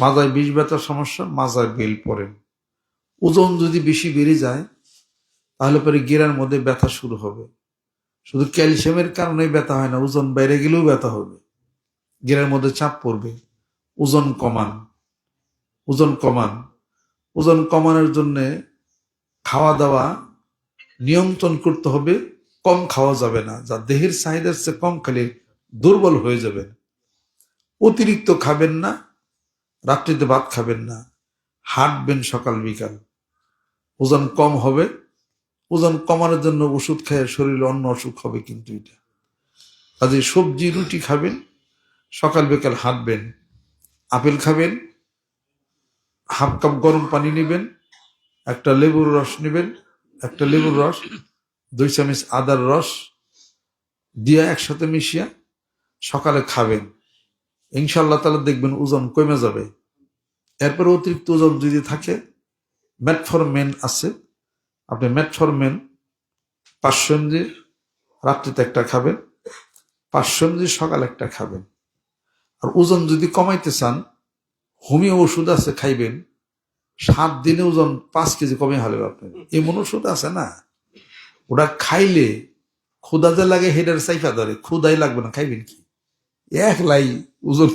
মাজায় বিষ ব্যথার সমস্যা, মাজায় বেল পড়েন ওজন যদি বেশি বেড়ে যায়, তাহলে পরে গেরার মধ্যে ব্যথা শুরু হবে। শুধু ক্যালসিয়ামের কারণেই ব্যথা হয় না, ওজন বাইরে গেলেও ব্যথা হবে। গেরার মধ্যে চাপ পড়বে, ওজন কমান ওজন কমান। ওজন কমানোর জন্যে খাওয়া দাওয়া নিয়ন্ত্রণ করতে হবে, কম খাওয়া যাবে না। যা দেহের চাহিদার চেয়ে কম খেলে দুর্বল হয়ে যাবেন। অতিরিক্ত খাবেন না রাত্রিতে ভাত খাবেন না, হাঁটবেন সকাল বিকাল। ওজন কম হবে, ওজন কমানোর জন্য ওষুধ খেয়ে শরীরে অন্য অসুখ হবে কিন্তু এটা। কাজে সবজি, রুটি খাবেন, সকাল বিকাল হাঁটবেন, আপেল খাবেন, হাফ কাপ গরম পানি নেবেন, একটা লেবুর রস নেবেন, একটা লেবুর রস, দুই চামচ আদার রস দিয়ে একসাথে মিশিয়া সকালে খাবেন। ইনশাল্লাহ তাহলে দেখবেন ওজন কমে যাবে। এরপর অতিরিক্ত ওজন যদি থাকে ম্যাটফরমেন আছে। আপনি ম্যাটফরমেন পাঁচশো এমজি রাত্রিতে একটা খাবেন, পাঁচশো এমজি সকালে একটা খাবেন। আর ওজন যদি কমাইতে চান, হোমিও ওষুধ আছে, খাইবেন। সাত দিনে ওজন পাঁচ কেজি কমে হারবে আপনার এমন ওষুধ আছে না, ওটা খাইলে ক্ষুদা যে লাগে, হেডের সাইফা ধরে। ক্ষুদাই লাগবে না, খাইবেন কি? এক লাই ওজন।